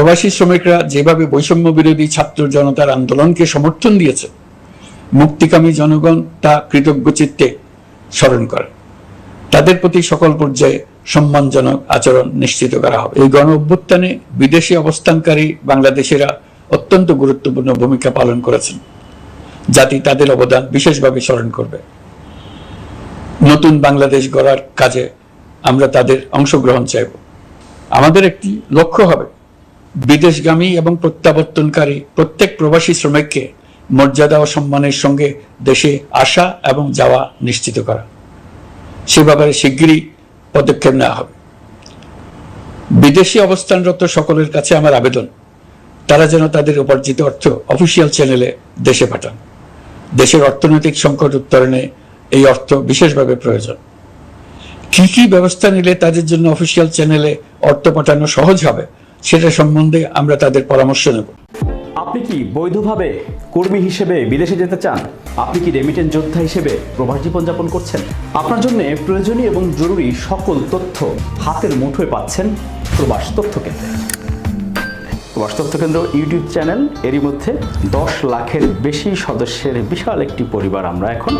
প্রবাসী শ্রমিকরা যেভাবে বৈষম্য বিরোধী ছাত্র জনতার আন্দোলনকে সমর্থন দিয়েছে, মুক্তিকামী জনগণ তা কৃতজ্ঞ চিত্তে স্মরণ করে। তাদের প্রতি সকল পর্যায়ে সম্মানজনক আচরণ নিশ্চিত করা হবে। এই গণ অভ্যুত্থানে বিদেশে অবস্থানকারী বাংলাদেশিরা অত্যন্ত গুরুত্বপূর্ণ ভূমিকা পালন করেছেন। জাতি তাদের অবদান বিশেষভাবে স্মরণ করবে। নতুন বাংলাদেশ গড়ার কাজে আমরা তাদের অংশগ্রহণ চাইব। আমাদের একটি লক্ষ্য হবে বিদেশগামী এবং প্রত্যাবর্তনকারী প্রত্যেক প্রবাসী শ্রমিককে মর্যাদা ও সম্মানের সঙ্গে দেশে আসা এবং যাওয়া নিশ্চিত করা। সে ব্যাপারে শিগগিরই পদক্ষেপ নেওয়া হবে। বিদেশি অবস্থানরত সকলের কাছে আমার আবেদন, তারা যেন তাদের উপার্জিত অর্থ অফিসিয়াল চ্যানেলে দেশে পাঠান। দেশের অর্থনৈতিক সংকট উত্তরণে এই অর্থ বিশেষভাবে প্রয়োজন। কি কি ব্যবস্থা নিলে তাদের জন্য অফিসিয়াল চ্যানেলে অর্থ পাঠানো সহজ হবে সেটা সম্বন্ধে আমরা তাদের পরামর্শ নেব। আপনি কি বৈধভাবে কর্মী হিসেবে বিদেশে যেতে চান? আপনি কি রেমিটেন্স যোদ্ধা হিসেবে প্রবাস জীবনযাপন করছেন? আপনার জন্য প্রয়োজনীয় এবং জরুরি সকল তথ্য হাতের মুঠোয় পাচ্ছেন প্রবাস তথ্য কেন্দ্রে। প্রবাস তথ্য কেন্দ্র ইউটিউব চ্যানেল, এরই মধ্যে দশ লাখের বেশি সদস্যের বিশাল একটি পরিবার আমরা এখন